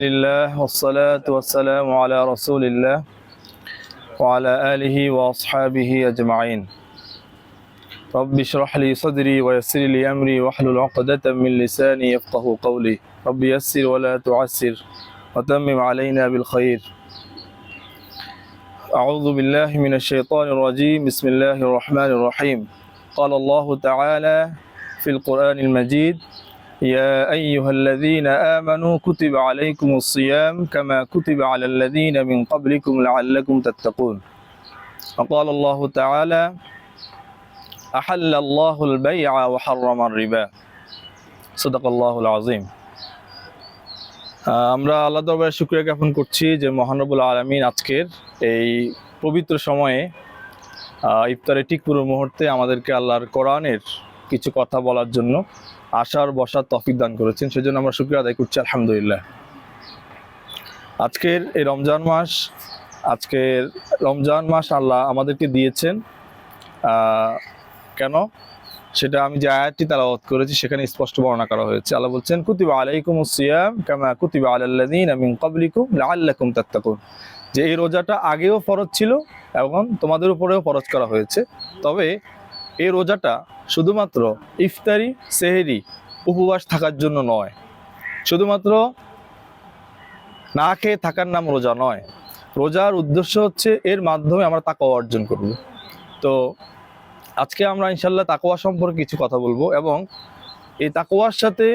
لله والصلاة والسلام على رسول الله وعلى آله وأصحابه أجمعين. رب اشرح لي صدري ويسر لي أمري واحلل عقدة من لساني يفقه قولي. رب يسر ولا تعسر وتمم علينا بالخير. أعوذ بالله من الشيطان الرجيم. بسم الله الرحمن الرحيم. قال الله تعالى في القرآن المجيد يا أيها الذين آمنوا كتب عليكم الصيام كما كتب على الذين من قبلكم لعلكم تتقون وقال الله تعالى أحل الله البيع وحرم الربا صدق الله العظيم আহ, আমরা আল্লাহ দরবারে শুক্রিয়া জ্ঞাপন করছি যে মহানবুল আলমিন আজকের এই পবিত্র সময়ে আহ, ইফতারের ঠিক পুরো মুহূর্তে আমাদেরকে আল্লাহর কোরআনের কিছু কথা বলার জন্য আসার বসার তফিক দান করেছেন, সেজন্য আমরা শুক্রিয়া আদায় করছি, আলহামদুলিল্লাহ। আজকের এই রমজান মাস, আজকের রমজান মাস আল্লাহ আমাদেরকে দিয়েছেন কেন? সেটা আমি যে আয়াতটি তালাওয়াত করেছি, সেখানে স্পষ্ট বর্ণনা করা হয়েছে। আল্লাহ বলছেন, কুতিবা আলাইকুম সিয়াম কামা কুতিবা আলাল্লাযীনা মিন ক্বাবলিকুম লাআল্লাকুম তাত্তাকুন। যে এই রোজাটা আগেও ফরজ ছিল, এবং তোমাদের উপরেও ফরজ করা হয়েছে। তবে এই রোজাটা শুধুমাত্র ইফতারি, সেহেরি, উপবাস থাকার জন্য নয়। শুধুমাত্র না খেয়ে থাকার নাম রোজা নয়। রোজার উদ্দেশ্য হচ্ছে এর মাধ্যমে আমরা তাকওয়া অর্জন করব তো আজকে আমরা ইনশাল্লাহ তাকোয়া সম্পর্কে কিছু কথা বলব এবং এই তাকোয়ার সাথে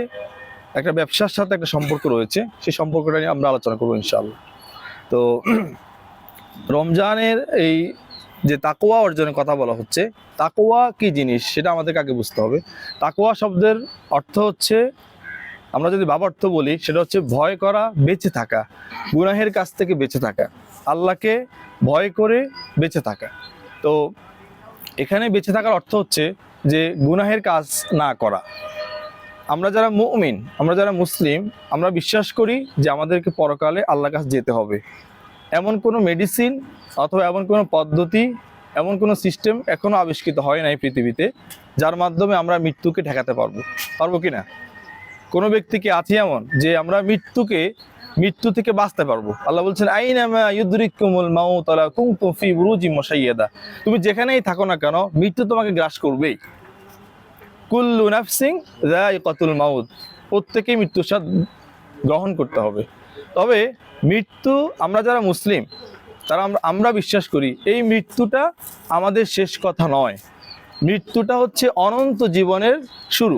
একটা ব্যবসার সাথে একটা সম্পর্ক রয়েছে। সেই সম্পর্কটা নিয়ে আমরা আলোচনা করব ইনশাল্লাহ তো রমজানের এই যে তাকোয়া অর্জনের কথা বলা হচ্ছে তাকোয়া কি জিনিস সেটা আমাদেরকে আগে বুঝতে হবে? তাকোয়া শব্দের অর্থ হচ্ছে, আমরা যদি বাবা অর্থ বলি, সেটা হচ্ছে ভয় করা, বেঁচে থাকা, গুনাহের কাছ থেকে বেঁচে থাকা, আল্লাহকে ভয় করে বেঁচে থাকা। তো এখানে বেঁচে থাকার অর্থ হচ্ছে যে গুনাহের কাজ না করা। আমরা যারা মুমিন, আমরা যারা মুসলিম, আমরা বিশ্বাস করি যে আমাদেরকে পরকালে আল্লাহর কাছে যেতে হবে। এমন কোনো মেডিসিন অথবা এমন কোনো পদ্ধতি, এমন কোনো সিস্টেম এখনও আবিষ্কৃত হয় নাই পৃথিবীতে, যার মাধ্যমে আমরা মৃত্যুকে ঠেকাতে পারব। পারব কি না? কোনো ব্যক্তিকে আছে এমন যে আমরা মৃত্যুকে, মৃত্যু থেকে বাঁচতে পারব। আল্লাহ বলছেন আইনামা ইউদ্রিকুমুল মাউত আলা কুনতুম ফি বুরুজি মুশাইয়াদা। তুমি যেখানেই থাকো না কেন, মৃত্যু তোমাকে গ্রাস করবেই। কুল্লু নাফসিং কতুল মাউদ প্রত্যেকেই মৃত্যুর স্বাদ গ্রহণ করতে হবে। তবে মৃত্যু, আমরা যারা মুসলিম, তারা আমরা বিশ্বাস করি, এই মৃত্যুটা আমাদের শেষ কথা নয়। মৃত্যুটা হচ্ছে অনন্ত জীবনের শুরু।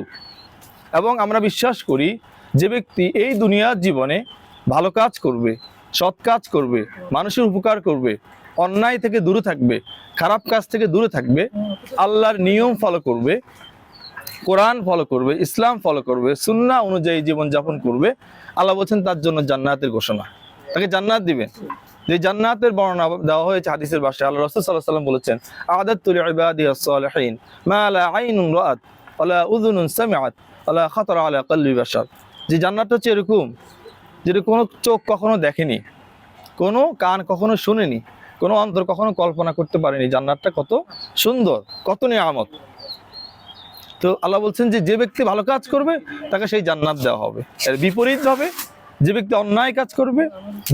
এবং আমরা বিশ্বাস করি যে ব্যক্তি এই দুনিয়ার জীবনে ভালো কাজ করবে, সৎ কাজ করবে, মানুষের উপকার করবে, অন্যায় থেকে দূরে থাকবে, খারাপ কাজ থেকে দূরে থাকবে, আল্লাহর নিয়ম ফলো করবে কোরআন ফলো করবে, ইসলাম ফলো করবে সুন্না অনুযায়ী জীবনযাপন করবে, আল্লাহ বলছেন তার জন্য জান্নাতের ঘোষণা। তাকে জান্নাত দিবেন। যে জান্নাতের বর্ণনা দেওয়া হয়েছে হাদিসের ভাষায়, আল্লাহ রসুল সাল্লাম বলেছেন আদাতুল ইবাদিয়াস সালিহিন মা লা আইনুন রাআত ওয়ালা উযুনুন সামিআত ওয়ালা খাতারা আলা কলবি বাশার। যে জান্নাত হচ্ছে এরকম, যেটা কোনো চোখ কখনো দেখেনি, কোনো কান কখনো শুনেনি, কোনো অন্তর কখনো কল্পনা করতে পারেনি। জান্নাতটা কত সুন্দর, কত নিয়ামত। তো আল্লাহ বলছেন যে যে ব্যক্তি ভালো কাজ করবে, তাকে সেই জান্নাত দেওয়া হবে। এর বিপরীত হবে যে ব্যক্তি অন্যায় কাজ করবে,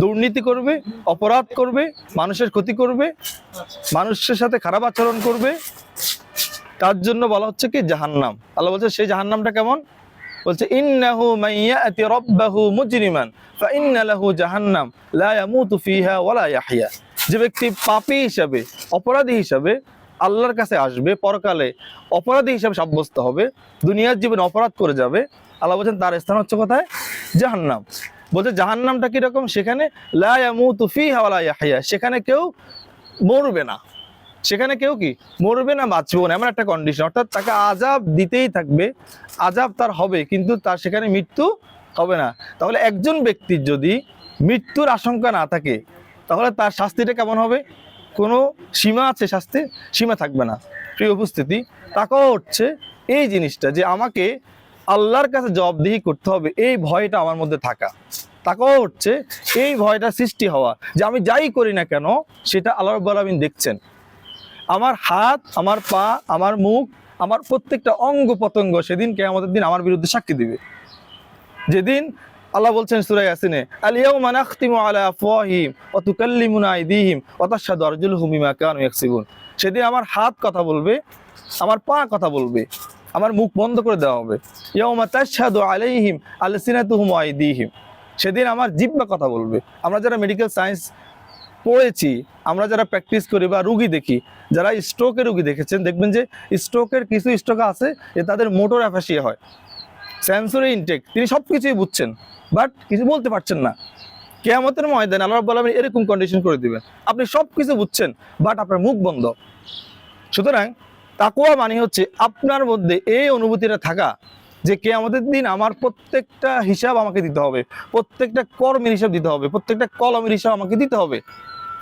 দুর্নীতি করবে, অপরাধ করবে, মানুষের ক্ষতি করবে, মানুষের সাথে খারাপ আচরণ করবে, তার জন্য বলা হচ্ছে কি জাহান্নাম। আল্লাহ বলছে, সেই জাহান্নামটা কেমন? বলছে, ইন্নাহু মাইয়াতি রাব্বাহু মুজরিমান ফাইন্না লাহু জাহান্নাম, লা ইয়ামুতু ফিহা ওয়ালা ইয়াহইয়া। যে ব্যক্তি পাপী হিসাবে, অপরাধী হিসাবে আল্লাহর কাছে আসবে পরকালে অপরাধী হিসাবে সাব্যস্ত হবে, দুনিয়ার জীবনে অপরাধ করে যাবে। আল্লাহ বলছেন, তার স্থান হচ্ছে কোথায়? জাহান্নাম। বলছে, জাহান্নামটা কীরকম? সেখানে সেখানে কেউ মরবে না। সেখানে কেউ কি? মরবে না, বাঁচবো না, এমন একটা কন্ডিশন অর্থাৎ তাকে আজাব দিতেই থাকবে। আজাব তার হবে, কিন্তু তার সেখানে মৃত্যু হবে না। তাহলে একজন ব্যক্তির যদি মৃত্যুর আশঙ্কা না থাকে, তাহলে তার শাস্তিটা কেমন হবে? কোনো সীমা আছে শাস্তির সীমা থাকবে না। প্রিয় উপস্থিতি, তাকেও হচ্ছে এই জিনিসটা যে আমাকে আল্লাহর কাছে জবাবদিহি করতে হবে, এই ভয়টা আমার মধ্যে থাকা। তাকেও হচ্ছে এই ভয়টা সৃষ্টি হওয়া, যে আমি যাই করি না কেন, সেটা আল্লাহ রব্বুল দেখছেন। আমার হাত, আমার পা, আমার মুখ, আমার প্রত্যেকটা অঙ্গ প্রত্যঙ্গ সেদিন আমাদের দিন আমার বিরুদ্ধে সাক্ষী দিবে। যেদিন আল্লাহ বলছেন সূরা ইয়াসিনে আল ইয়াউমা নাখতিমু আলা আফওয়াহিম ওয়া তুকাল্লিমুনা আইদিহিম ওয়া তাশহাদু আরজুলুহুম বিমা কানু ইয়াকসিবুন। সেদিন আমার হাত কথা বলবে, আমার পা কথা বলবে, আমার মুখ বন্ধ করে দেওয়া হবে। ইয়াউমা তাশহাদু আলাইহিম আলসিনাতুহুম আইদিহিম। সেদিন আমার জিহ্বা কথা বলবে। আমরা যারা মেডিকেল সায়েন্স পড়েছি, আমরা যারা প্র্যাকটিস করি বা রুগী দেখি, যারা স্ট্রোকের রুগী দেখেছেন, দেখবেন যে স্ট্রোকের কিছু স্ট্রোক আছে যে তাদের মোটর অ্যাফাসিয়া হয়। সেন্সরি ইনটেক তিনি সব কিছুই বুঝছেন বাট কিছু বলতে পারছেন না। কেয়ামতের ময়দানে আল্লাহ আলামিন এরকম কন্ডিশন করে দিবেন। আপনি সব কিছু বুঝছেন বাট আপনার মুখ বন্ধ। সুতরাং তাকুয়া মানে হচ্ছে আপনার মধ্যে এই অনুভূতিটা থাকা, যে কেয়ামতের দিন আমার প্রত্যেকটা হিসাব আমাকে দিতে হবে, প্রত্যেকটা কর্মের হিসাব দিতে হবে, প্রত্যেকটা কলমের হিসাব আমাকে দিতে হবে।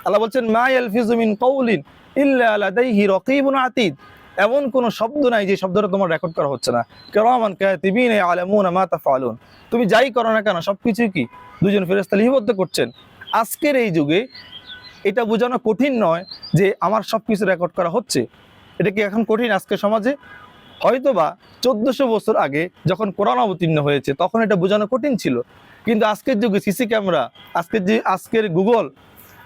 আল্লাহ বলছেন, মা ইয়ালফিজু কৌলিন ইল্লা লাদাইহি রাকিবুন আতীদ। এমন কোনো শব্দ নাই যে শব্দটা তোমার রেকর্ড করা হচ্ছে না। কিরামান কাতিবিন ইয়ালামুনা মা তাফআলুন। তুমি যাই করো না কেন সবকিছু কি? দুজন ফেরেশতা লিপিবদ্ধ করছেন। আজকের এই যুগে এটা বোঝানো কঠিন নয় যে আমার সব কিছু রেকর্ড করা হচ্ছে। এটা কি এখন কঠিন আজকের সমাজে? হয়তোবা চোদ্দশো বছর আগে যখন কোরআন অবতীর্ণ হয়েছে, তখন এটা বোঝানো কঠিন ছিল। কিন্তু আজকের যুগে সিসি ক্যামেরা, আজকের যে, আজকের গুগল,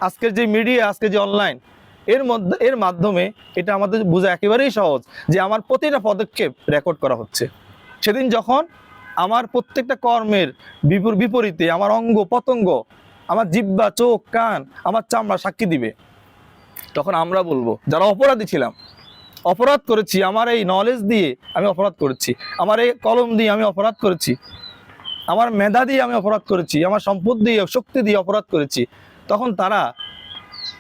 আজকের যে মিডিয়া, আজকের যে অনলাইন এর মধ্যে, এর মাধ্যমে এটা আমাদের বোঝা একেবারেই সহজ যে আমার প্রতিটা পদক্ষেপ রেকর্ড করা হচ্ছে। সেদিন যখন আমার প্রত্যেকটা কর্মের বিপর- বিপরীতে আমার অঙ্গ, পতঙ্গ, আমার জিব্বা চোখ, কান, আমার চামড়া সাক্ষী দিবে, তখন আমরা বলব, যারা অপরাধী ছিলাম, অপরাধ করেছি, আমার এই নলেজ দিয়ে আমি অপরাধ করেছি, আমার এই কলম দিয়ে আমি অপরাধ করেছি, আমার মেধা দিয়ে আমি অপরাধ করেছি, আমার সম্পদ দিয়ে, শক্তি দিয়ে অপরাধ করেছি, তখন তারা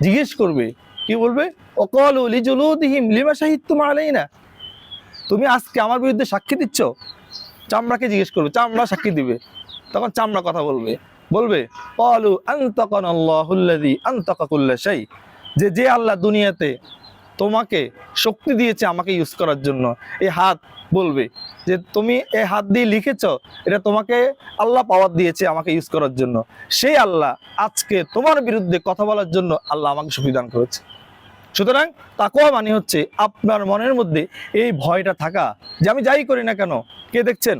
জিজ্ঞেস করবে কি বলবে? অকল লিজুলুদিহিম, লিমা সাহিত্য আলাই না তুমি আজকে আমার বিরুদ্ধে সাক্ষী দিচ্ছ? চামড়াকে জিজ্ঞেস করবে, চামড়া সাক্ষী দিবে। তখন চামড়া কথা বলবে। বলবে, কলু আন্তকন আন্তকাকুল্লা শাই। যে যে আল্লাহ দুনিয়াতে তোমাকে শক্তি দিয়েছে আমাকে ইউজ করার জন্য, এই হাত বলবে যে তুমি এই হাত দিয়ে লিখেছ, এটা তোমাকে আল্লাহ পাওয়ার দিয়েছে আমাকে ইউজ করার জন্য। সেই আল্লাহ আজকে তোমার বিরুদ্ধে কথা বলার জন্য আল্লাহ আমাকে সুবিধান করেছে। সুতরাং তাকোয়া মানে হচ্ছে আপনার মনের মধ্যে এই ভয়টা থাকা। যে আমি যাই করি না কেন? কে দেখছেন?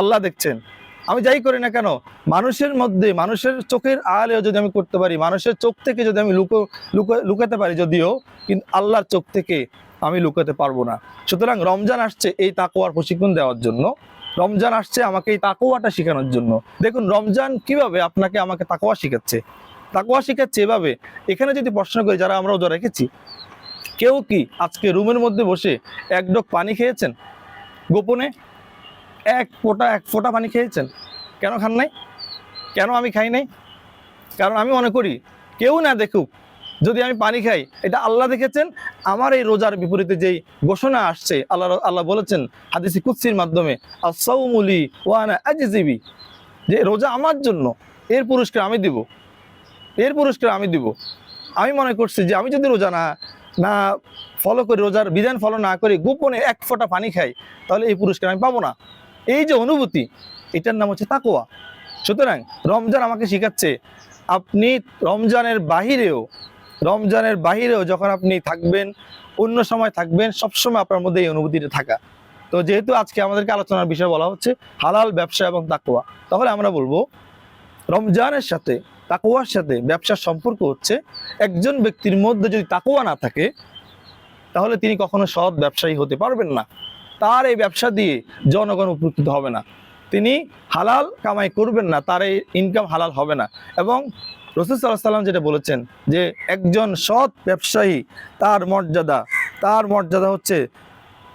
আল্লাহ দেখছেন। আমি যাই করি না কেন? মানুষের মধ্যে, মানুষের চোখের আড়ালেও যদি আমি করতে পারি, মানুষের চোখ থেকে যদি আমি লুকো লুকো, লুকাতে পারি যদিও, কিন্তু আল্লাহর চোখ থেকে আমি লুকাতে পারব না। সুতরাং রমজান আসছে এই তাকোয়ার প্রশিক্ষণ দেওয়ার জন্য। রমজান আসছে আমাকে এই তাকোয়াটা শেখানোর জন্য। দেখুন, রমজান কীভাবে আপনাকে আমাকে তাকোয়া শেখাচ্ছে? তাকোয়া শেখাচ্ছে এভাবে। এখানে যদি প্রশ্ন করি, যারা আমরা রোজা রেখেছি, কেউ কি আজকে রুমের মধ্যে বসে এক ডোক পানি খেয়েছেন? গোপনে? এক ফোঁটা এক ফোঁটা পানি খেয়েছেন? কেন খান নাই? কেন আমি খাই নাই? কারণ আমি মনে করি, কেউ না দেখুক যদি আমি পানি খাই, এটা আল্লাহ দেখেছেন, আমার এই রোজার বিপরীতে যেই ঘোষণা আসছে, আল্লাহ আল্লাহ বলেছেন হাদিসি কুৎসির মাধ্যমে আসাউমুলি ওয়ানা আজিজিবি যে রোজা আমার জন্য, এর পুরস্কার আমি দিব। এর পুরস্কার আমি দিব। আমি মনে করছি যে আমি যদি রোজা না না ফলো করি, রোজার বিধান ফলো না করি, গোপনে এক ফোঁটা পানি খাই, তাহলে এই পুরস্কার আমি পাবো না। এই যে অনুভূতি, এটার নাম হচ্ছে তাকোয়া সুতরাং রমজান আমাকে শেখাচ্ছে, আপনি রমজানের বাহিরেও রমজানের বাহিরেও যখন আপনি থাকবেন, অন্য সময় থাকবেন, সবসময় আপনার মধ্যে এই অনুভূতিটা থাকা। তো যেহেতু আজকে আমাদেরকে আলোচনার বিষয় বলা হচ্ছে, হালাল ব্যবসা এবং তাকোয়া তাহলে আমরা বলব, রমজানের সাথে তাকোয়ার সাথে ব্যবসার সম্পর্ক হচ্ছে, একজন ব্যক্তির মধ্যে যদি তাকোয়া না থাকে, তাহলে তিনি কখনো সৎ ব্যবসায়ী হতে পারবেন না। তার এই ব্যবসা দিয়ে জনগণ উপকৃত হবে না। তিনি হালাল কামাই করবেন না, তার এই ইনকাম হালাল হবে না। এবং রসুল সাল্লাহ সাল্লাম যেটা বলেছেন যে একজন সৎ ব্যবসায়ী, তার মর্যাদা তার মর্যাদা হচ্ছে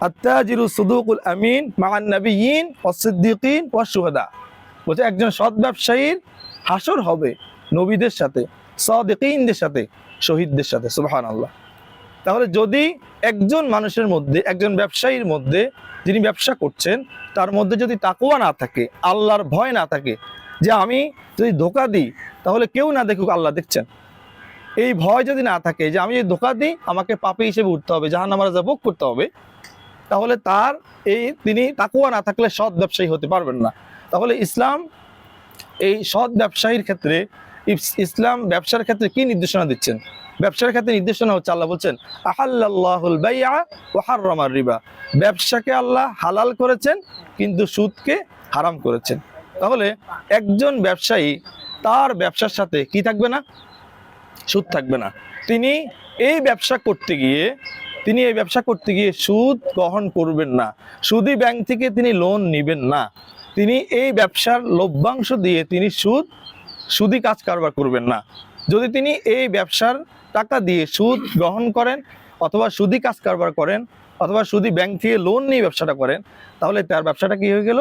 আত্তাজিরু সুদুকুল আমিন মান নবীন ও সিদ্দিকিন ও সুহাদা বলছে একজন সৎ ব্যবসায়ীর হাসর হবে নবীদের সাথে, সদিকিনদের সাথে, শহীদদের সাথে সুবাহান আল্লাহ তাহলে যদি একজন মানুষের মধ্যে, একজন ব্যবসায়ীর মধ্যে যিনি ব্যবসা করছেন, তার মধ্যে যদি তাকুয়া না থাকে, আল্লাহর ভয় না থাকে যে আমি যদি ধোকা দিই, তাহলে কেউ না দেখুক আল্লাহ দেখছেন। এই ভয় যদি না থাকে, যে আমি যদি ধোকা দিই, আমাকে পাপি হিসেবে উঠতে হবে জাহান আমার ভোগ করতে হবে, তাহলে তার এই তিনি তাকুয়া না থাকলে সৎ ব্যবসায়ী হতে পারবেন না। তাহলে ইসলাম এই সৎ ব্যবসায়ীর ক্ষেত্রে ইসলাম ব্যবসার ক্ষেত্রে কি নির্দেশনা দিচ্ছেন? ব্যবসার ক্ষেত্রে নির্দেশনা হচ্ছে আল্লাহ বলছেন আহাল্লাহুল বাইআ ওয়া হাররামার রিবা। ব্যবসাকে আল্লাহ হালাল করেছেন, কিন্তু সুদকে হারাম করেছেন। তাহলে একজন ব্যবসায়ী তার ব্যবসার সাথে কি থাকবে না? সুদ থাকবে না। তিনি এই ব্যবসা করতে গিয়ে, তিনি এই ব্যবসা করতে গিয়ে সুদ গ্রহণ করবেন না। সুদী ব্যাংক থেকে তিনি লোন নেবেন না। তিনি এই ব্যবসার লভ্যাংশ দিয়ে তিনি সুদ, সুদি কাজ কারবার করবেন না। যদি তিনি এই ব্যবসার টাকা দিয়ে সুদ গ্রহণ করেন অথবা সুদি কাজ কারবার করেন অথবা সুদি ব্যাংক থেকে লোন নিয়ে ব্যবসাটা করেন, তাহলে তার ব্যবসাটা কি হয়ে গেল?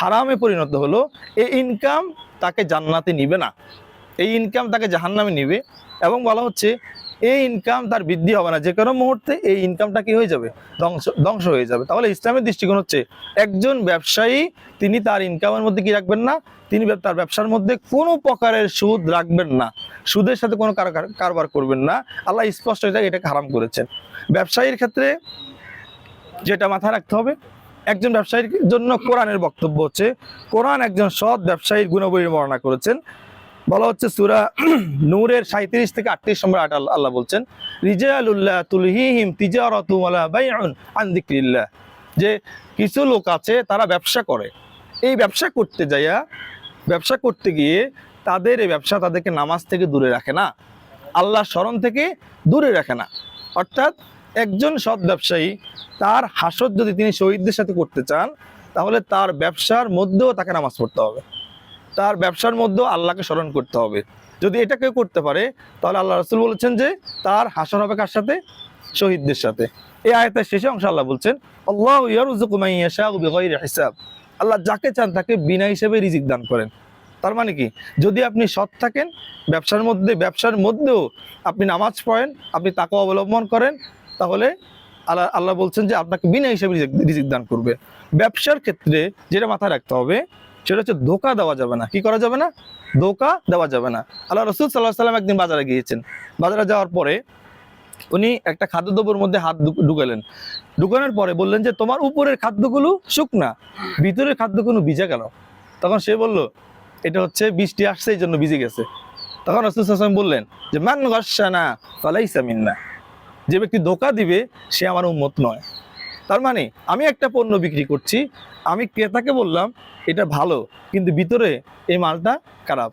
হারামে পরিণত হলো, এই ইনকাম তাকে জান্নাতে নিবে না। এই ইনকাম তাকে জাহান্নামে নিবে এবং বলা হচ্ছে, এই ইনকাম তার বৃদ্ধি হবে না। যে কোনো মুহূর্তে এই ইনকামটা কি হয়ে যাবে? ধ্বংস ধ্বংস হয়ে যাবে। তাহলে ইসলামের দৃষ্টিকোণ হচ্ছে, একজন ব্যবসায়ী, তিনি তার ইনকামের মধ্যে কি রাখবেন না? তিনি তার ব্যবসার মধ্যে কোনো প্রকারের সুদ রাখবেন না। সুদের সাথে কোনো কার- কার- কারবার করবেন না। আল্লাহ স্পষ্ট এটা, এটাকে হারাম করেছেন। ব্যবসায়ীর ক্ষেত্রে যেটা মাথায় রাখতে হবে একজন ব্যবসায়ীর জন্য কোরআনের বক্তব্য হচ্ছে, কোরআন একজন সৎ ব্যবসায়ীর গুণাবলী বর্ণনা করেছেন। বলা হচ্ছে সুরা নূরের সাঁত্রিশ থেকে আটত্রিশ নম্বর আট আল্লাহ বলছেন রিজালুল্লাহ যে কিছু লোক আছে, তারা ব্যবসা করে। এই ব্যবসা করতে যাইয়া, ব্যবসা করতে গিয়ে তাদের এই ব্যবসা তাদেরকে নামাজ থেকে দূরে রাখে না। আল্লাহ স্মরণ থেকে দূরে রাখে না। অর্থাৎ একজন সৎ ব্যবসায়ী, তার হাসত যদি তিনি শহীদদের সাথে করতে চান, তাহলে তার ব্যবসার মধ্যেও তাকে নামাজ পড়তে হবে। তার ব্যবসার মধ্যেও আল্লাহকে স্মরণ করতে হবে। যদি এটা কেউ করতে পারে, তাহলে আল্লাহ রসুল বলেছেন যে, তার হাসর হবে কার সাথে? শহীদদের সাথে। এই আয়তের শেষে অংশ আল্লাহ বলছেন, আল্লাহ হিসাব। আল্লাহ যাকে চান তাকে বিনা হিসেবে রিজিক দান করেন। তার মানে কি? যদি আপনি সৎ থাকেন, ব্যবসার মধ্যে, ব্যবসার মধ্যেও আপনি নামাজ পড়েন, আপনি তাকে অবলম্বন করেন তাহলে আল্লাহ আল্লাহ বলছেন যে আপনাকে বিনা হিসেবে রিজিক- দান করবে। ব্যবসার ক্ষেত্রে যেটা মাথায় রাখতে হবে, সেটা হচ্ছে ধোকা দেওয়া যাবে না। কি করা যাবে না? ধোকা দেওয়া যাবে না। আল্লাহ রসুল সাল্লাহ সাল্লাম একদিন বাজারে গিয়েছেন। বাজারে যাওয়ার পরে উনি একটা খাদ্যদ্রব্যের মধ্যে হাত ঢুকালেন। ঢুকানোর পরে বললেন যে, তোমার উপরের খাদ্যগুলো শুকনা, ভিতরের খাদ্যগুলো ভিজে গেল। তখন সে বলল, এটা হচ্ছে বৃষ্টি আসছে, এই জন্য ভিজে গেছে। তখন রসুল সাল্লাম বললেন যে, মান গসানা ফালাইসা মিন্না। যে ব্যক্তি ধোকা দিবে, সে আমার উন্মত নয়। তার মানে আমি একটা পণ্য বিক্রি করছি, আমি ক্রেতাকে বললাম, এটা ভালো, কিন্তু ভিতরে এই মালটা খারাপ।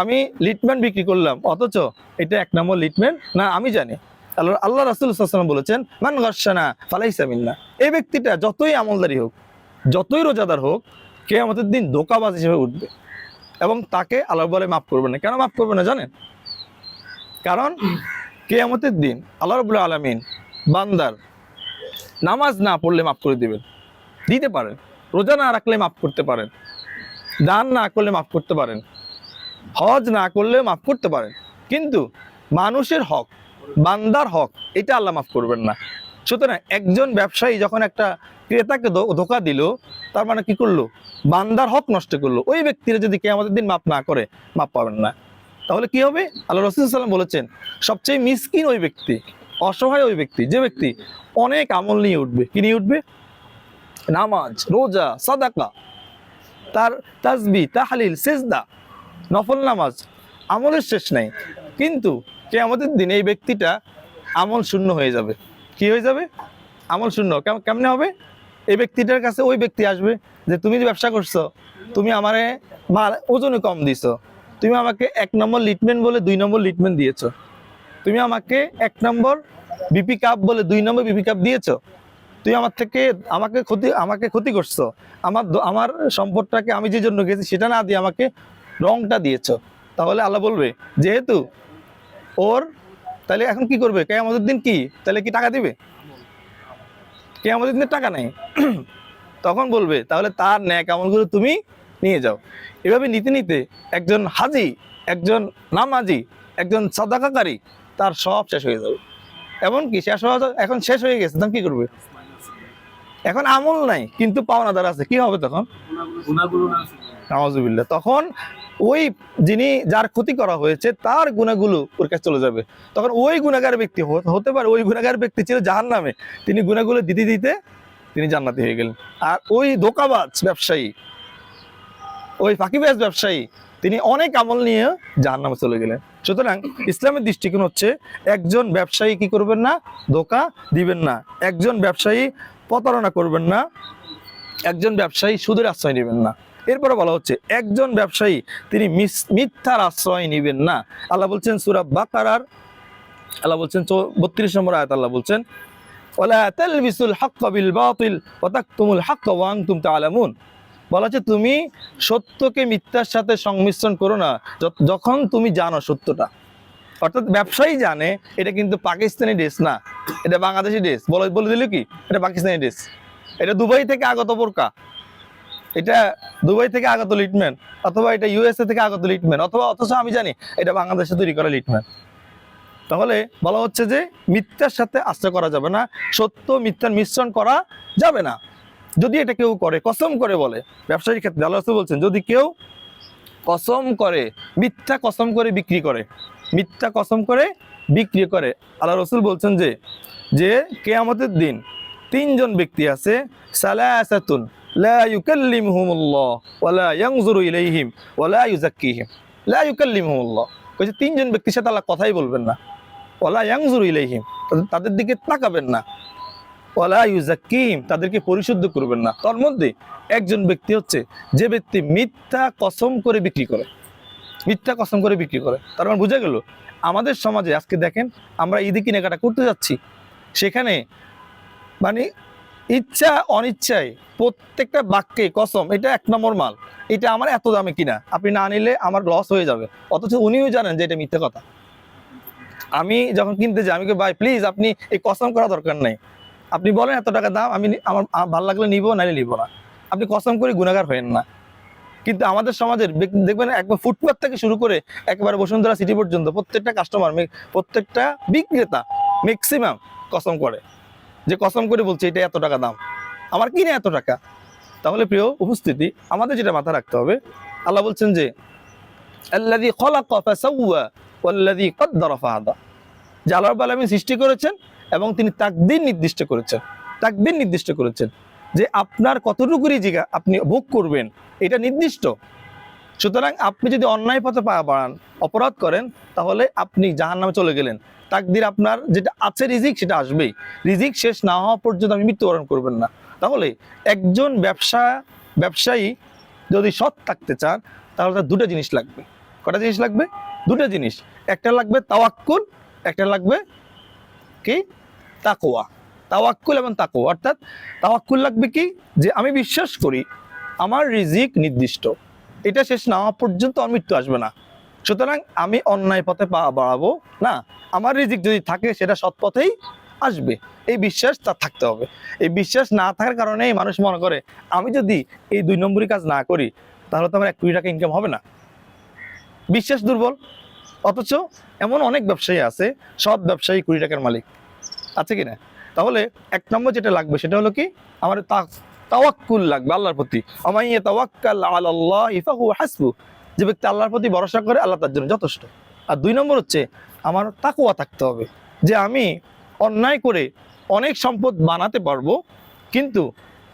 আমি লিটম্যান বিক্রি করলাম, অথচ এটা এক নম্বর লিটম্যান? না, আমি জানি। আল্লাহ আল্লাহ রাসুল সাল্লাম বলেছেন, মান গসানা ফালাইসা মিন্না। এই ব্যক্তিটা যতই আমলদারি হোক, যতই রোজাদার হোক কে আমাদের দিন ধোকাবাজ হিসেবে উঠবে। এবং তাকে আল্লাহ বলে, মাফ করবে না। কেন মাফ করবে না জানেন? কারণ কেয়ামতের দিন আল্লাহ রবুল্লা আলমিন বান্দার নামাজ না পড়লে মাফ করে দিবেন। দিতে পারেন, রোজা না রাখলে মাফ করতে পারেন, দান না করলে মাফ করতে পারেন, হজ না করলে মাফ করতে পারেন। কিন্তু মানুষের হক, বান্দার হক, এটা আল্লাহ মাফ করবেন না। সুতরাং একজন ব্যবসায়ী যখন একটা ক্রেতাকে ধোকা দিল, তার মানে কি করল? বান্দার হক নষ্ট করল। ওই ব্যক্তিরা যদি কে আমাদের দিন মাপ না করে মাপ পাবেন না। তাহলে কি হবে? আল্লাহ রসুল সাল্লাম বলেছেন, সবচেয়ে মিসকিন ওই ব্যক্তি, অসহায় ওই ব্যক্তি, যে ব্যক্তি অনেক আমল নিয়ে উঠবে। কি নিয়ে উঠবে? নামাজ, রোজা, সাদাকা, তার তাজবি তাহলিল, সেজদা, নফল নামাজ, আমলের শেষ নাই। কিন্তু কে আমাদের দিন এই ব্যক্তিটা আমল শূন্য হয়ে যাবে। কি হয়ে যাবে? আমল শূন্য। কেমনে হবে? এই ব্যক্তিটার কাছে ওই ব্যক্তি আসবে যে, তুমি যে ব্যবসা করছ, তুমি আমারে ওজনে কম দিছো। তুমি আমাকে এক নম্বর লিটমেন্ট বলে দুই নম্বর লিটমেন্ট দিয়েছ। তুমি আমাকে এক নম্বর বিপি কাপ বলে দুই নম্বর বিপি কাপ দিয়েছ। তুই আমার থেকে আমাকে ক্ষতি আমাকে ক্ষতি করছ। আমার আমার সম্পদটাকে আমি যে জন্য গেছি সেটা না দিয়ে আমাকে রংটা দিয়েছ। তাহলে আল্লাহ বলবে, যেহেতু ওর, তাহলে এখন কি করবে? কে আমাদের দিন কি? তাহলে কি টাকা দিবে? কে আমাদের দিনে টাকা নেই। তখন বলবে, তাহলে তার ন্যাক আমলগুলো তুমি নিয়ে যাও। এভাবে নিতে নিতে একজন হাজি, একজন নামাজি, একজন সাদাকাকারী তার সব শেষ হয়ে যাবে। এমনকি শেষ হওয়া এখন শেষ হয়ে গেছে, তখন কি করবে? এখন আমল নাই, কিন্তু পাওনাদার আছে। কি হবে তখন? নামাজুবিল্লাহ তখন ওই যিনি যার ক্ষতি করা হয়েছে, তার গুণাগুলো ওর কাছে চলে যাবে। তখন ওই গুণাগার ব্যক্তি হতে পারে, ওই গুণাগার ব্যক্তি ছিল জাহান নামে তিনি গুণাগুলো দিতে দিতে তিনি জান্নাতি হয়ে গেলেন। আর ওই দোকাবাজ ব্যবসায়ী ওই ফাঁকিবাজ ব্যবসায়ী, তিনি অনেক আমল নিয়ে জাহান নামে চলে গেলেন। সুতরাং ইসলামের দৃষ্টিকোণ হচ্ছে, একজন ব্যবসায়ী কি করবেন না? ধোকা দিবেন না। একজন ব্যবসায়ী প্রতারণা করবেন না। একজন ব্যবসায়ী সুদের আশ্রয় নেবেন না। এরপরে বলা হচ্ছে, একজন ব্যবসায়ী, তিনি মিথ্যার আশ্রয় নেবেন না। আল্লাহ বলছেন সুরাব বাকারার, আল্লাহ বলছেন বত্রিশ নম্বর আয়াত আল্লাহ বলছেন ওলা তালবিসুল হাক্কা বিল বাতিল, ওয়া তাকতুমুল হাক্কা ওয়া আনতুম তাআলামুন। বলা হচ্ছে তুমি সত্যকে মিথ্যার সাথে সংমিশ্রণ করো না যখন তুমি জানো সত্যটা। অর্থাৎ ব্যবসায়ী জানে, এটা কিন্তু পাকিস্তানি ড্রেস না, এটা বাংলাদেশি ড্রেস। বলে বলে দিল কি? এটা পাকিস্তানি ড্রেস। এটা দুবাই থেকে আগত বোরকা। এটা দুবাই থেকে আগত লিটম্যান, অথবা এটা ইউএসএ থেকে আগত লিটম্যান, অথবা অথচ আমি জানি এটা বাংলাদেশে তৈরি করা লিটম্যান। তাহলে বলা হচ্ছে যে, মিথ্যার সাথে আশ্রয় করা যাবে না, সত্য মিথ্যার মিশ্রণ করা যাবে না। যদি এটা কেউ করে, কসম করে বলে, ব্যবসায়ীর ক্ষেত্রে আল্লাহ রাসূল বলছেন, যদি কেউ কসম করে, মিথ্যা কসম করে বিক্রি করে, মিথ্যা কসম করে বিক্রি করে, আল্লাহ রসুল বলছেন যে যে কেয়ামতের দিন তিনজন ব্যক্তি আছে তিনজন ব্যক্তির সাথে আল্লাহ কথাই বলবেন না ওয়ালা ইয়ানজুরু ইলাইহিম, তাদের দিকে তাকাবেন না। তাদেরকে পরিশুদ্ধ করবেন না। তার মধ্যে একজন ব্যক্তি হচ্ছে, যে ব্যক্তি মিথ্যা কসম করে বিক্রি করে। মিথ্যা কসম করে বিক্রি করে। তার মানে বোঝা গেল, আমাদের সমাজে, আজকে দেখেন, আমরা ঈদে কেনাকাটা করতে যাচ্ছি। সেখানে মানে ইচ্ছা, অনিচ্ছায় প্রত্যেকটা বাক্যে কসম, এটা এক নম্বর মাল। এটা আমার এত দামে কিনা? আপনি না নিলে আমার লস হয়ে যাবে। অথচ উনিও জানেন যে এটা মিথ্যা কথা। আমি যখন কিনতে যাই, আমি ভাই প্লিজ আপনি এই কসম করা দরকার নাই। আপনি বলেন এত টাকা দাম, আমি নি- আমার ভালো লাগলে নিবো, নাইলে নিবো না। আপনি কসম করে গুণাগার হবেন না। কিন্তু আমাদের সমাজের দেখবেন একবার ফুটপাথ থেকে শুরু করে একেবারে বসুন্ধরা সিটি পর্যন্ত প্রত্যেকটা কাস্টমার প্রত্যেকটা বিক্রেতা ম্যাক্সিমাম কসম করে। যে কসম করে বলছে, এটা এত টাকা দাম। আমার কিনে এত টাকা? তাহলে প্রিয় উপস্থিতি, আমাদের যেটা মাথা রাখতে হবে, আল্লাহ বলছেন যে, আল্লাযী খালাকা যে আল্লাহ আলামিন সৃষ্টি করেছেন এবং তিনি তাকদীর নির্দিষ্ট করেছেন। তাকদীর নির্দিষ্ট করেছেন যে আপনার কতটুকু রিজিকা আপনি ভোগ করবেন, এটা নির্দিষ্ট। সুতরাং আপনি যদি অন্যায় পথে পা বাড়ান, অপরাধ করেন, তাহলে আপনি জাহান নামে চলে গেলেন। তাকদির আপনার যেটা আছে রিজিক, সেটা আসবেই। রিজিক শেষ না হওয়া পর্যন্ত আপনি মৃত্যুবরণ করবেন না। তাহলে একজন ব্যবসা, ব্যবসায়ী যদি সৎ থাকতে চান, তাহলে তার দুটো জিনিস লাগবে। কটা জিনিস লাগবে? দুটো জিনিস। একটা লাগবে তাওয়াক্কুল, একটা লাগবে কি? তাকোয়া তাওয়াক্কুল এবং তাকোয়া অর্থাৎ তাওয়াক্কুল লাগবে কি? যে আমি বিশ্বাস করি আমার রিজিক নির্দিষ্ট, এটা শেষ না হওয়া পর্যন্ত আমার মৃত্যু আসবে না। সুতরাং আমি অন্যায় পথে পা বাড়াবো না। আমার রিজিক যদি থাকে, সেটা সৎ পথেই আসবে। এই বিশ্বাস তার থাকতে হবে। এই বিশ্বাস না থাকার কারণেই মানুষ মনে করে, আমি যদি এই দুই নম্বরই কাজ না করি, তাহলে তো আমার এক কোটি টাকা ইনকাম হবে না। বিশ্বাস দুর্বল। অথচ এমন অনেক ব্যবসায়ী আছে, সৎ ব্যবসায়ী কোটি টাকার মালিক। আছে কি না তাহলে এক নম্বর যেটা লাগবে সেটা হলো কি? আমার তাওয়াক্কুল লাগবে আল্লাহর প্রতি। আমাইয়া তাওয়াক্কাল আলাল্লাহ ইফাহু হাসবু। যে ব্যক্তি আল্লাহর প্রতি ভরসা করে, আল্লাহ তার জন্য যথেষ্ট। আর দুই নম্বর হচ্ছে, আমার তাকুয়া থাকতে হবে। যে আমি অন্যায় করে অনেক সম্পদ বানাতে পারব, কিন্তু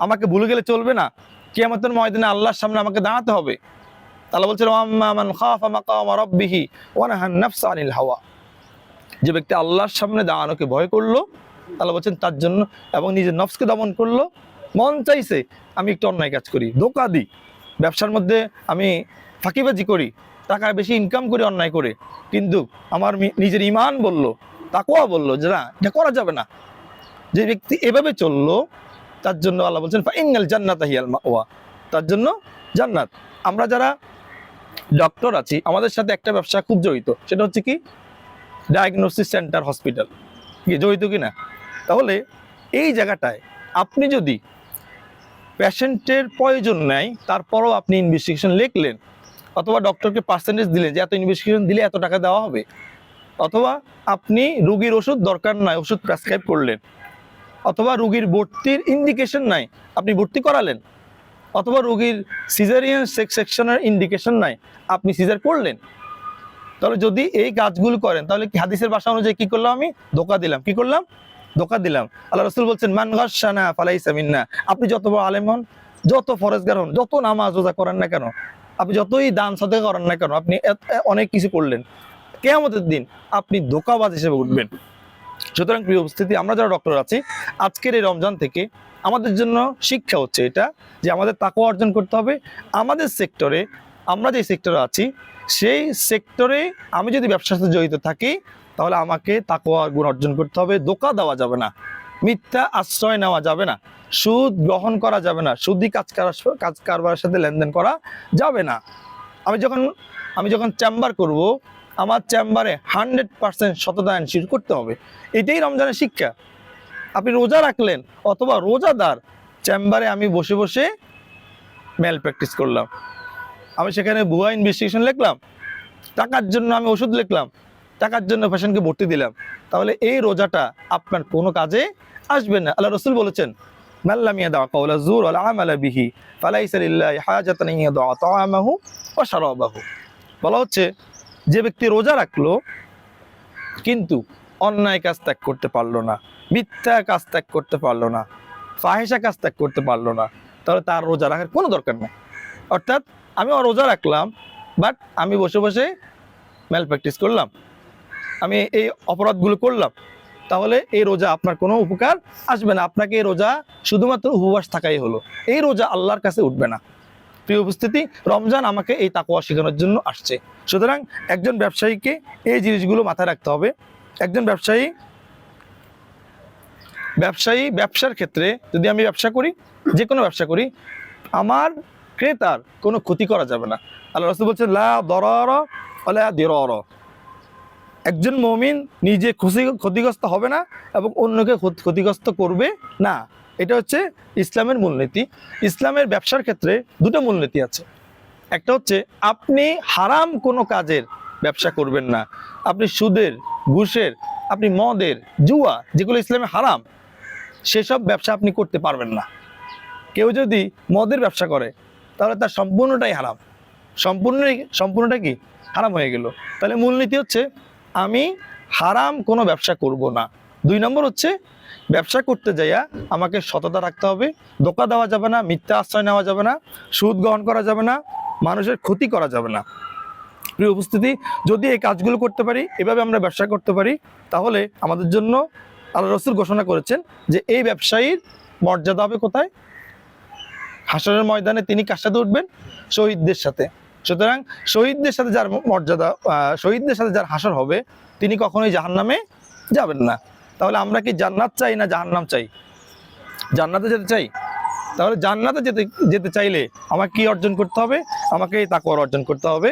আমাকে ভুলে গেলে চলবে না। কিয়ামতের ময়দানে আল্লাহর সামনে আমাকে দাঁড়াতে হবে। তাহলে বলছিল আম্মা মান খাফা মাকামা রাব্বিহি ওয়া নাহান নাফসা আনিল হাওয়া। যে ব্যক্তি আল্লাহর সামনে দাঁড়ানোকে ভয় করল আল্লাহ বলছেন তার জন্য এবং নিজের নফসকে দমন করল, মন চাইছে আমি একটু অন্যায় কাজ করি, ধোকা দিই, ব্যবসার মধ্যে আমি ফাঁকিবাজি করি টাকা বেশি ইনকাম করি, অন্যায় করে। কিন্তু আমার নিজের ইমান বলল তাকোয়া বলল যে না, এটা করা যাবে না। যে ব্যক্তি এভাবে চলল, তার জন্য আল্লাহ বলছেন ফাইনাল জান্নাত হিয়াল মাওয়া তার জন্য জান্নাত। আমরা যারা ডক্টর আছি, আমাদের সাথে একটা ব্যবসা খুব জড়িত, সেটা হচ্ছে কি? ডায়াগনোসিস সেন্টার হসপিটাল কি, জড়িত কি না তাহলে এই জায়গাটায় আপনি যদি পেশেন্টের প্রয়োজন নেয় তারপরও আপনি ইনভেস্টিগেশন লিখলেন, অথবা ডক্টরকে পার্সেন্টেজ দিলেন যে এত ইনভেস্টিগেশন দিলে এত টাকা দেওয়া হবে, অথবা আপনি রুগীর ওষুধ দরকার নাই, ওষুধ প্রেসক্রাইব করলেন, অথবা রুগীর ভর্তির ইন্ডিকেশন নাই, আপনি ভর্তি করালেন, অথবা রুগীর সিজারিয়ান সেকশনের ইন্ডিকেশন নাই, আপনি সিজার করলেন তাহলে যদি এই কাজগুলো করেন, তাহলে হাদিসের ভাষা অনুযায়ী কি করলাম আমি? ধোকা দিলাম। কি করলাম? ধোকা দিলাম। আল্লাহ রসুল বলছেন, মান গাসানা ফালাইসা মিন্না। আপনি যত বড় আলেম হন, যত ফরেজগার হন, যত নামাজ রোজা করেন না কেন, আপনি যতই দান সাদে করেন না কেন, আপনি অনেক কিছু করলেন। কেয়ামতের দিন আপনি ধোকাবাজ হিসেবে উঠবেন। সুতরাং প্রিয় উপস্থিতি, আমরা যারা ডক্টর আছি, আজকের এই রমজান থেকে আমাদের জন্য শিক্ষা হচ্ছে এটা যে আমাদের তাকুয়া অর্জন করতে হবে। আমাদের সেক্টরে, আমরা যে সেক্টরে আছি সেই সেক্টরে আমি যদি ব্যবসার সাথে জড়িত থাকি, তাহলে আমাকে তাকুয়ার গুণ অর্জন করতে হবে দোকা দেওয়া যাবে না, মিথ্যা আশ্রয় নেওয়া যাবে না, সুদ গ্রহণ করা যাবে না সুদি কাজ করার কাজ কারবারের সাথে লেনদেন করা যাবে না। আমি যখন আমি যখন চেম্বার করব, আমার চেম্বারে হান্ড্রেড পার্সেন্ট সততা এনশিওর করতে হবে। এটাই রমজানের শিক্ষা। আপনি রোজা রাখলেন অথবা রোজাদার চেম্বারে আমি বসে বসে মেল প্র্যাকটিস করলাম। আমি সেখানে ভুয়া ইনভেস্টিগেশন লিখলাম। টাকার জন্য আমি ওষুধ লিখলাম। টাকার জন্য ফ্যাশনকে ভর্তি দিলাম। তাহলে এই রোজাটা আপনার কোনো কাজে আসবে না। আল্লাহ রসুল বলেছেন আমালা বিহি, ফালাইসা লিল্লাহি হাজাতান ইয়াদা তাআমাহু ওয়া শারাবাহু। বলা হচ্ছে, যে ব্যক্তি রোজা রাখল, কিন্তু অন্যায় কাজ ত্যাগ করতে পারল না, মিথ্যা কাজ ত্যাগ করতে পারল না ফাহেসা কাজ ত্যাগ করতে পারল না, তাহলে তার রোজা রাখার কোনো দরকার নেই। অর্থাৎ আমি রোজা রাখলাম বাট আমি বসে বসে ম্যাল প্র্যাকটিস করলাম। আমি এই অপরাধগুলো করলাম। তাহলে এই রোজা আপনার কোনো উপকার আসবে না। আপনাকে এই রোজা শুধুমাত্র উপবাস থাকাই হলো। এই রোজা আল্লাহর কাছে উঠবে না। প্রিয় উপস্থিতি, রমজান আমাকে এই তাকোয়া শেখানোর জন্য আসছে। সুতরাং একজন ব্যবসায়ীকে এই জিনিসগুলো মাথায় রাখতে হবে। একজন ব্যবসায়ী ব্যবসায়ী ব্যবসার ক্ষেত্রে যদি আমি ব্যবসা করি যে কোনো ব্যবসা করি, আমার ক্রেতার কোনো ক্ষতি করা যাবে না। আল্লাহ রসুল বলছেন, লা একজন মমিন নিজে খুশি, ক্ষতিগ্রস্ত হবে না এবং অন্যকে ক্ষত- ক্ষতিগ্রস্ত করবে না। এটা হচ্ছে ইসলামের মূলনীতি। ইসলামের ব্যবসার ক্ষেত্রে দুটো মূলনীতি আছে। একটা হচ্ছে, আপনি হারাম কোনো কাজের ব্যবসা করবেন না। আপনি সুদের, ঘুষের, আপনি মদের, জুয়া, যেগুলো ইসলামে হারাম, সেসব ব্যবসা আপনি করতে পারবেন না। কেউ যদি মদের ব্যবসা করে তাহলে তার সম্পূর্ণটাই হারাম। সম্পূর্ণ সম্পূর্ণটা কি? হারাম হয়ে গেল। তাহলে মূলনীতি হচ্ছে, আমি হারাম কোনো ব্যবসা করব না। দুই নম্বর হচ্ছে, ব্যবসা করতে যাইয়া আমাকে সততা রাখতে হবে, ধোকা দেওয়া যাবে না, মিথ্যা আশ্রয় নেওয়া যাবে না, সুদ গ্রহণ করা যাবে না, মানুষের ক্ষতি করা যাবে না। প্রিয় উপস্থিতি, যদি এই কাজগুলো করতে পারি, এভাবে আমরা ব্যবসা করতে পারি, তাহলে আমাদের জন্য আল্লাহ রসুল ঘোষণা করেছেন যে, এই ব্যবসায়ীর মর্যাদা হবে কোথায়? হাসরের ময়দানে তিনি কার সাথে উঠবেন? শহীদদের সাথে। সুতরাং শহীদদের সাথে যার মর্যাদা শহীদদের সাথে যার হাসর হবে, তিনি কখনোই জাহান্নামে যাবেন না। তাহলে আমরা কি জান্নাত চাই না জাহান্নাম চাই? জান্নাতে যেতে চাই? তাহলে জান্নাতে যেতে যেতে চাইলে আমাকে কি অর্জন করতে হবে? আমাকে তাকওয়ার অর্জন করতে হবে।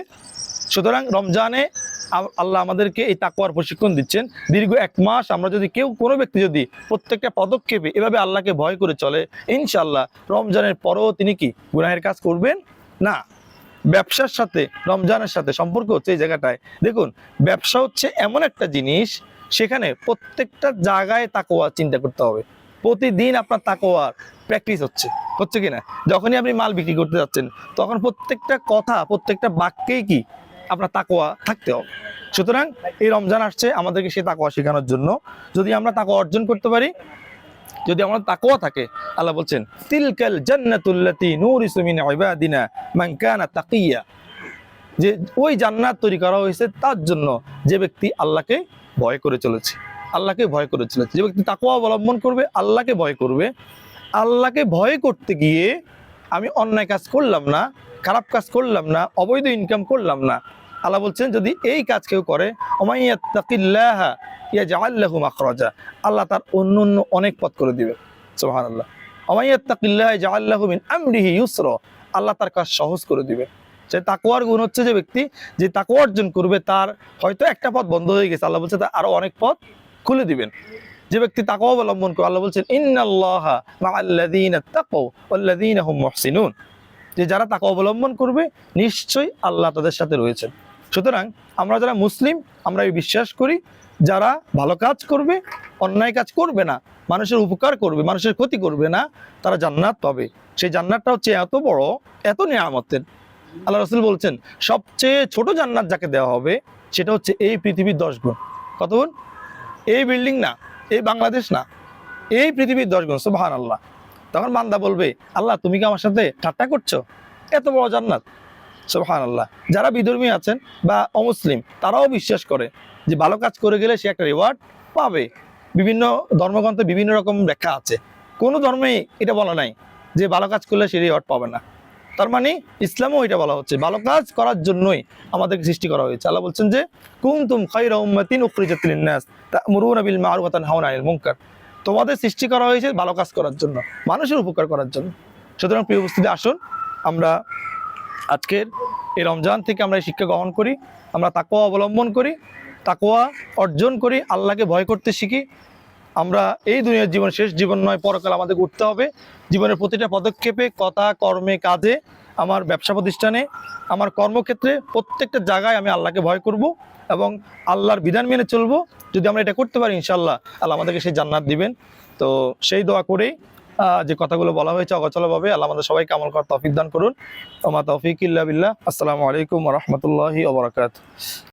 সুতরাং রমজানে আল্লাহ আমাদেরকে এই তাকওয়ার প্রশিক্ষণ দিচ্ছেন। দীর্ঘ এক মাস আমরা যদি কেউ কোনো ব্যক্তি যদি প্রত্যেকটা পদক্ষেপে এভাবে আল্লাহকে ভয় করে চলে ইনশাল্লাহ রমজানের পরেও তিনি কি গুনাহের কাজ করবেন? না। ব্যবসার সাথে, রমজানের সাথে সম্পর্ক হচ্ছে এই জায়গাটায়। দেখুন, ব্যবসা হচ্ছে এমন একটা জিনিস, সেখানে প্রত্যেকটা জায়গায় তাকোয়া চিন্তা করতে হবে। প্রতিদিন আপনার তাকোয়ার প্র্যাকটিস হচ্ছে। হচ্ছে কিনা যখনই আপনি মাল বিক্রি করতে যাচ্ছেন, তখন প্রত্যেকটা কথা, প্রত্যেকটা বাক্যেই কি আপনার তাকোয়া থাকতে হবে। সুতরাং এই রমজান আসছে আমাদেরকে সেই তাকোয়া শেখানোর জন্য। যদি আমরা তাকোয়া অর্জন করতে পারি, যদি আমাদের তাকোয়া থাকে, আল্লাহ বলছেন, তিলকাল জান্নাতুল্লাতি নূরিসু মিন ইবাদিনা মান কানা তাকিয়া। যে ওই জান্নাত তৈরি করা হয়েছে, তার জন্য যে ব্যক্তি আল্লাহকে ভয় করে চলেছে, আল্লাহকে ভয় করে চলেছে, যে ব্যক্তি তাকওয়া অবলম্বন করবে, আল্লাহকে ভয় করবে। আল্লাহকে ভয় করতে গিয়ে আমি অন্যায় কাজ করলাম না খারাপ কাজ করলাম না, অবৈধ ইনকাম করলাম না। আল্লাহ বলছেন, যদি এই কাজ কেউ করে ইয়া মাখরাজা। আল্লাহ তার অন্য অন্য অনেক পথ করে দিবে আমরিহি ইউসরা। আল্লাহ তার কাজ সহজ করে দিবে সে তাকওয়ার গুণ হচ্ছে যে ব্যক্তি, যে তাকওয়া অর্জন করবে, তার হয়তো একটা পথ বন্ধ হয়ে গেছে। আল্লাহ বলছে তার আরও অনেক পথ খুলে দিবেন। যে ব্যক্তি তাকওয়া অবলম্বন করে, আল্লাহ বলছেন, ইন্নাল্লাহা মাআল্লাযীনা তাকাও যে যারা তাকে অবলম্বন করবে, নিশ্চয়ই আল্লাহ তাদের সাথে রয়েছেন। সুতরাং আমরা যারা মুসলিম, আমরা এই বিশ্বাস করি, যারা ভালো কাজ করবে, অন্যায় কাজ করবে না, মানুষের উপকার করবে, মানুষের ক্ষতি করবে না, তারা জান্নাত পাবে। সেই জান্নাতটা হচ্ছে এত বড়, এত নিয়ামতের। আল্লাহ রসুল বলছেন, সবচেয়ে ছোট জান্নাত যাকে দেওয়া হবে, সেটা হচ্ছে এই পৃথিবীর দশ গুণ। কত গুণ? এই বিল্ডিং না, এই বাংলাদেশ না, এই পৃথিবীর দশ গুণ সুবাহান আল্লাহ তখন বান্দা বলবে, আল্লাহ, তুমি কি আমার সাথে ঠাট্টা করছ? এত বড় জান্নাত। সুবাহান আল্লাহ যারা বিধর্মী আছেন বা অমুসলিম, তারাও বিশ্বাস করে যে ভালো কাজ করে গেলে সে একটা রিওয়ার্ড পাবে। বিভিন্ন ধর্মগ্রন্থে বিভিন্ন রকম ব্যাখ্যা আছে। কোনো ধর্মেই এটা বলা নাই যে ভালো কাজ করলে সে রিওয়ার্ড পাবে না। তার মানে ইসলামও এটা বলা হচ্ছে, ভালো কাজ করার জন্যই আমাদেরকে সৃষ্টি করা হয়েছে। আল্লাহ বলছেন যে, কুনতুম খায়রা উম্মাতিন উখরিজাত লিন-নাস তা'মুরুনা বিল তানহাউনা আনিল মুনকার। তোমাদের সৃষ্টি করা হয়েছে ভালো কাজ করার জন্য, মানুষের উপকার করার জন্য। সুতরাং প্রিয় উপস্থিতি, আসুন আমরা আজকের এই রমজান থেকে আমরা এই শিক্ষা গ্রহণ করি, আমরা তাকোয়া অবলম্বন করি তাকোয়া অর্জন করি, আল্লাহকে ভয় করতে শিখি। আমরা এই দুনিয়ার জীবন শেষ, জীবন নয়, পরকাল আমাদের উঠতে হবে। জীবনের প্রতিটা পদক্ষেপে, কথা, কর্মে, কাজে, আমার ব্যবসা প্রতিষ্ঠানে, আমার কর্মক্ষেত্রে প্রত্যেকটা জায়গায় আমি আল্লাহকে ভয় করব। এবং আল্লাহর বিধান মেনে চলবো। যদি আমরা এটা করতে পারি ইনশাল্লাহ আল্লাহ আমাদেরকে সেই জান্নাত দিবেন। তো সেই দোয়া করেই যে কথাগুলো বলা হয়েছে অগচলভাবে আল্লাহ আমাদের সবাইকে আমল করার তফিক দান করুন। ওমা তফিক ইল্লা বিল্লাহ। আসসালামু আলাইকুম রহমতুল্লাহি ওবরাকাত